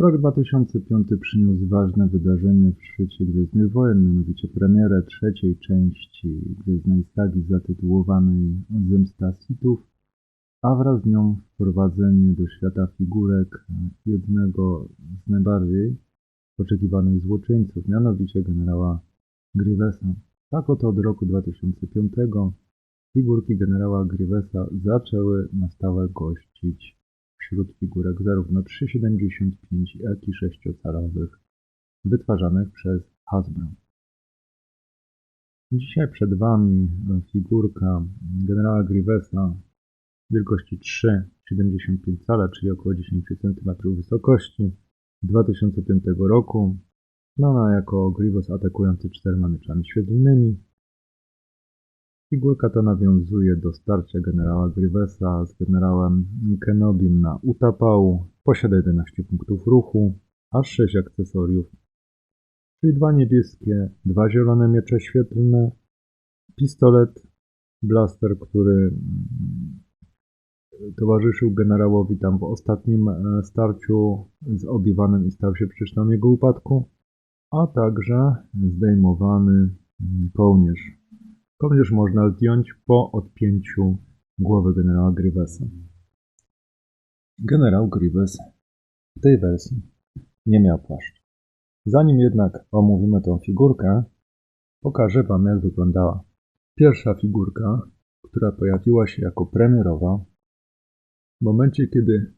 Rok 2005 przyniósł ważne wydarzenie w świecie Gwiezdnych Wojen, mianowicie premierę trzeciej części Gwiezdnej Sagi zatytułowanej Zemsta Sithów, a wraz z nią wprowadzenie do świata figurek jednego z najbardziej oczekiwanych złoczyńców, mianowicie generała Grievesa. Tak oto od roku 2005 figurki generała Grievesa zaczęły na stałe gościć wśród figurek zarówno 3,75 jak i 6-calowych wytwarzanych przez Hasbro. Dzisiaj przed Wami figurka generała Grievesa wielkości 3,75 cala, czyli około 10 cm wysokości 2005 roku, znana jako Grievous atakujący czterema mieczami świetlnymi, Figurka ta nawiązuje do starcia generała Grievesa z generałem Kenobim na Utapau. Posiada 11 punktów ruchu, aż 6 akcesoriów, czyli dwa niebieskie, dwa zielone miecze świetlne, pistolet, blaster, który mm, towarzyszył generałowi tam w ostatnim e, starciu z Obiwanem i stał się przyczyną jego upadku, a także zdejmowany mm, kołnierz Kołnierz można zdjąć po odpięciu głowy generała Grievesa. Generał Grievous w tej wersji nie miał płaszcza. Zanim jednak omówimy tą figurkę, pokażę Wam jak wyglądała pierwsza figurka, która pojawiła się jako premierowa w momencie, kiedy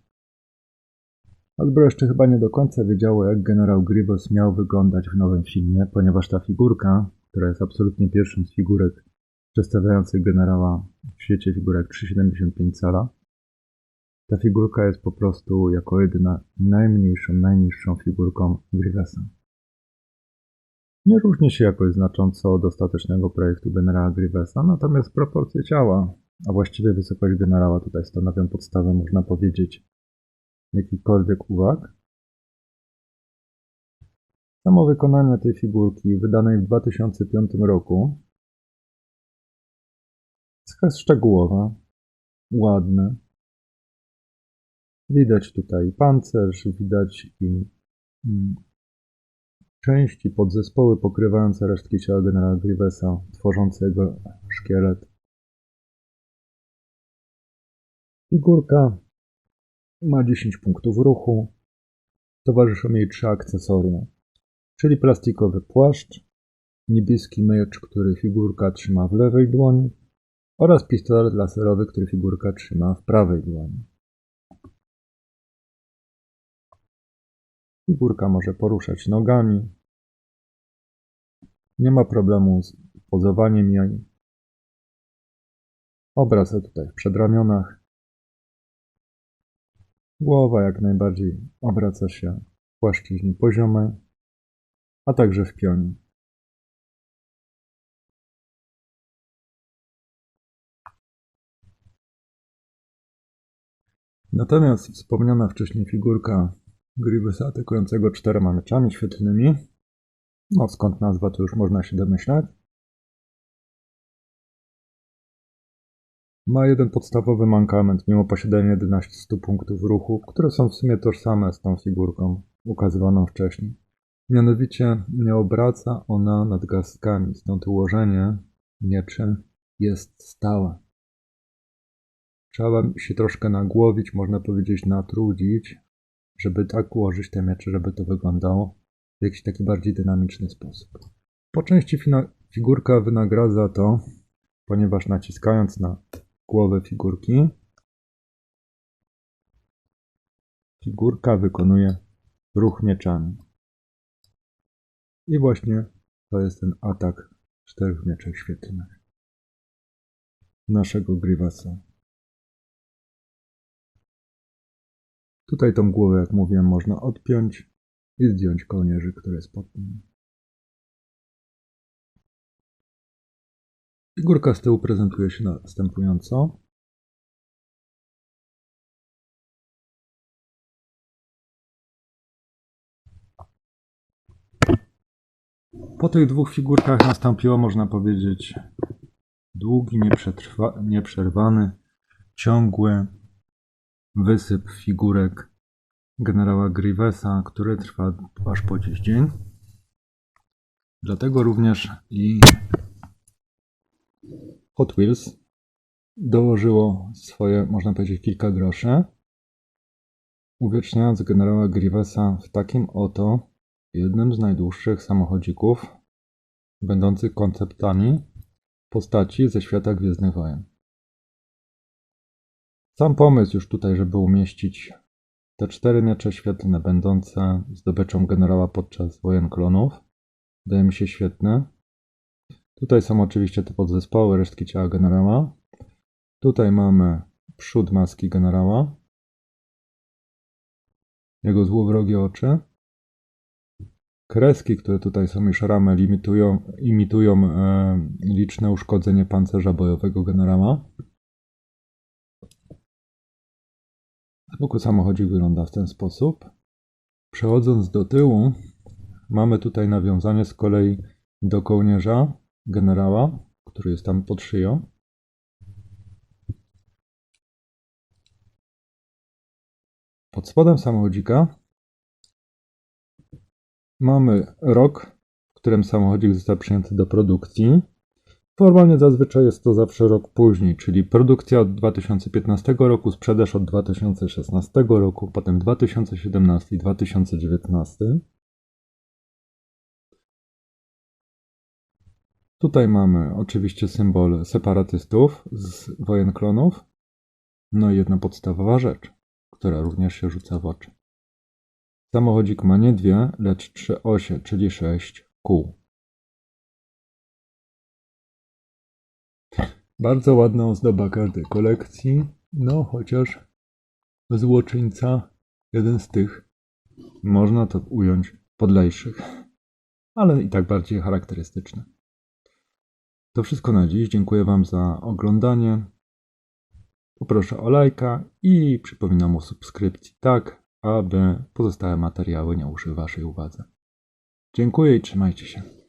Hasbro jeszcze chyba nie do końca wiedziało, jak generał Grievous miał wyglądać w nowym filmie, ponieważ ta figurka, która jest absolutnie pierwszą z figurek przedstawiających generała w świecie figurek 3,75 cala. Ta figurka jest po prostu jako jedyna najmniejszą, najniższą figurką Grievesa. Nie różni się jakoś znacząco od ostatecznego projektu generała Grievesa, natomiast proporcje ciała, a właściwie wysokość generała tutaj stanowią podstawę, można powiedzieć, jakichkolwiek uwag. Samo wykonanie tej figurki, wydanej w 2005 roku, jest szczegółowa, ładne. Widać tutaj pancerz, widać i mm, części, podzespoły pokrywające resztki ciała generała Grievesa, tworzące jego szkielet. Figurka ma 10 punktów ruchu. Towarzyszą jej trzy akcesoria, czyli plastikowy płaszcz, niebieski miecz, który figurka trzyma w lewej dłoni, oraz pistolet laserowy, który figurka trzyma w prawej dłoni. Figurka może poruszać nogami. Nie ma problemu z pozowaniem jej. Obraca tutaj w przedramionach. Głowa jak najbardziej obraca się w płaszczyźnie poziomej, a także w pionie. Natomiast wspomniana wcześniej figurka Grievousa atakującego czterema mieczami świetlnymi, no skąd nazwa to już można się domyślać, ma jeden podstawowy mankament mimo posiadania 11 punktów ruchu, które są w sumie tożsame z tą figurką ukazywaną wcześniej. Mianowicie nie obraca ona nadgarstkami, stąd ułożenie mieczy jest stałe. Trzeba się troszkę nagłowić, można powiedzieć natrudzić, żeby tak ułożyć te miecze, żeby to wyglądało w jakiś taki bardziej dynamiczny sposób. Po części figurka wynagradza to, ponieważ naciskając na głowę figurki, figurka wykonuje ruch mieczami. I właśnie to jest ten atak czterech mieczów świetlnych naszego Grievasa. Tutaj tą głowę, jak mówiłem, można odpiąć i zdjąć kołnierzy, który jest pod nim. Figurka z tyłu prezentuje się następująco. Po tych dwóch figurkach nastąpiło, można powiedzieć, długi, nieprzerwany, ciągły wysyp figurek generała Grievesa, który trwa aż po dziś dzień. Dlatego również i Hot Wheels dołożyło swoje, można powiedzieć, kilka groszy, uwieczniając generała Grievesa w takim oto jednym z najdłuższych samochodzików, będących konceptami postaci ze świata Gwiezdnych Wojen. Sam pomysł już tutaj, żeby umieścić te cztery miecze świetlne będące zdobyczą generała podczas wojen klonów, wydaje mi się świetny. Tutaj są oczywiście te podzespoły, resztki ciała generała. Tutaj mamy przód maski generała, jego złowrogie oczy. Kreski, które tutaj są już ramy, imitują, imitują e, liczne uszkodzenie pancerza bojowego generała. Boku samochodzik wygląda w ten sposób. Przechodząc do tyłu, mamy tutaj nawiązanie z kolei do kołnierza generała, który jest tam pod szyją. Pod spodem samochodzika mamy rok, w którym samochodzik został przyjęty do produkcji. Formalnie zazwyczaj jest to zawsze rok później, czyli produkcja od 2015 roku, sprzedaż od 2016 roku, potem 2017 i 2019. Tutaj mamy oczywiście symbol separatystów z wojen klonów. No i jedna podstawowa rzecz, która również się rzuca w oczy. Samochodzik ma nie dwie, lecz trzy osie, czyli sześć kół. Bardzo ładna ozdoba każdej kolekcji, no chociaż złoczyńca, jeden z tych, można to ująć podlejszych, ale i tak bardziej charakterystyczne. To wszystko na dziś. Dziękuję Wam za oglądanie. Poproszę o lajka i przypominam o subskrypcji, tak aby pozostałe materiały nie uszły Waszej uwadze. Dziękuję i trzymajcie się.